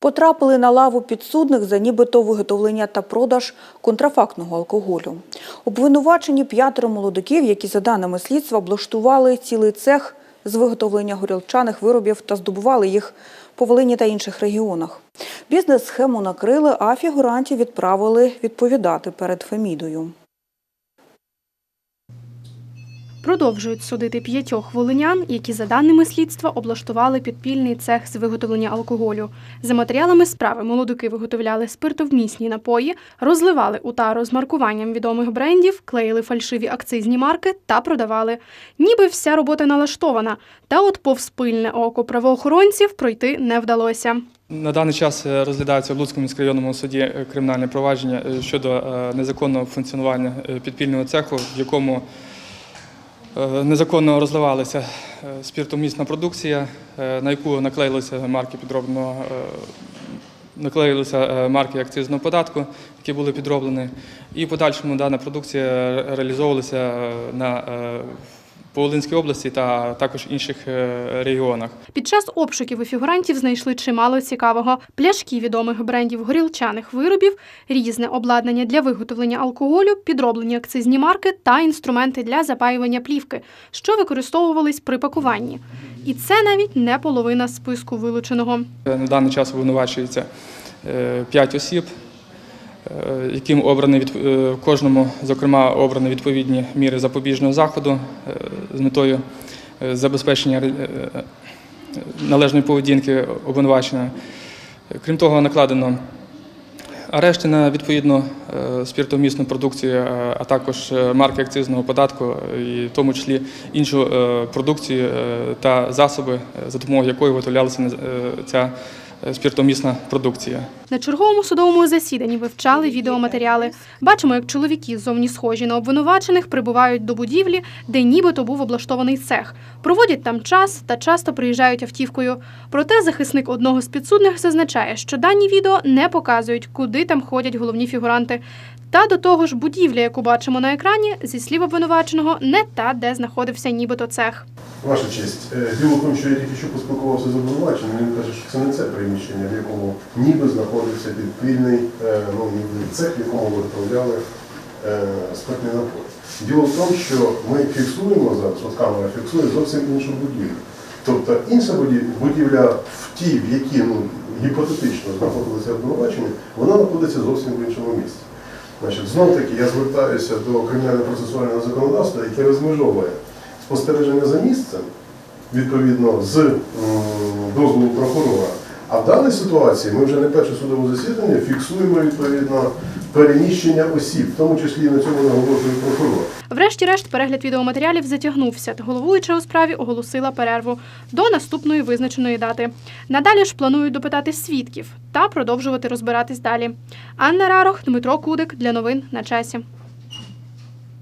Потрапили на лаву підсудних за нібито виготовлення та продаж контрафактного алкоголю. Обвинувачені п'ятеро молодиків, які, за даними слідства, облаштували цілий цех з виготовлення горілчаних виробів та здобували їх по Волині та інших регіонах. Бізнес-схему накрили, а фігурантів відправили відповідати перед Фемідою. Продовжують судити п'ятьох волинян, які за даними слідства облаштували підпільний цех з виготовлення алкоголю. За матеріалами справи молодики виготовляли спиртовмісні напої, розливали у тару з маркуванням відомих брендів, клеїли фальшиві акцизні марки та продавали. Ніби вся робота налаштована, та от повз пильне око правоохоронців пройти не вдалося. На даний час е, розглядається в Луцькому міськрайонному суді е, кримінальне провадження е, щодо незаконного функціонування підпільного цеху, в якому незаконно розливалася е, спіртомісна продукція, е, на яку наклеїлися марки підробного. е, Наклеїлися е, марки акцизного податку, які були підроблені, і в подальшому дана продукція реалізовувалася е, на е, по Волинській області та також інших е, регіонах. Під час обшуків у фігурантів знайшли чимало цікавого: пляшки відомих брендів горілчаних виробів, різне обладнання для виготовлення алкоголю, підроблені акцизні марки та інструменти для запаювання плівки, що використовувались при пакуванні. І це навіть не половина списку вилученого. На даний час обвинувачується 5 осіб, е, яким обрані від е, кожному, зокрема, обрані відповідні міри запобіжного заходу е, з метою е, забезпечення е, е, належної поведінки обвинуваченого. Крім того, накладено арешти на відповідну е, спіртовмісну продукцію, е, а також е, марки акцизного податку, е, і в тому числі іншу е, продукцію е, та засоби, е, за допомогою якої виготовлялася е, ця е, спіртомісна продукція. На черговому судовому засіданні вивчали відеоматеріали. Бачимо, як чоловіки зовні схожі на обвинувачених прибувають до будівлі, де нібито був облаштований цех. Проводять там час та часто приїжджають автівкою. Проте захисник одного з підсудних зазначає, що дані відео не показують, куди там ходять головні фігуранти. Та до того ж, будівля, яку бачимо на екрані, зі слів обвинуваченого, не та, де знаходився нібито цех. Ваша честь, е, діло в тому, що я тільки що поспілкувався з обвинуваченим, він каже, що це не це приміщення, в якому ніби знаходився підпільний е, ну, ніби цех, в якому виготовляли е, спиртний напій. Діло в тому, що ми фіксуємо зараз, от камера фіксує зовсім іншу будівлю. Тобто інша будівля в тій, в якій ну, гіпотетично знаходилися обвинувачені, вона знаходиться зовсім в іншому місці. Знов таки я звертаюся до кримінально-процесуального законодавства, яке розмежовує спостереження за місцем відповідно з дозволу прокурора. А в даній ситуації ми вже не перше судове засідання фіксуємо відповідно переміщення осіб, в тому числі і на цьому наголошує прокурор. Врешті-решт, перегляд відеоматеріалів затягнувся, головуюча у справі оголосила перерву до наступної визначеної дати. Надалі ж планують допитати свідків та продовжувати розбиратись далі. Анна Рарох, Дмитро Кудик для новин на часі.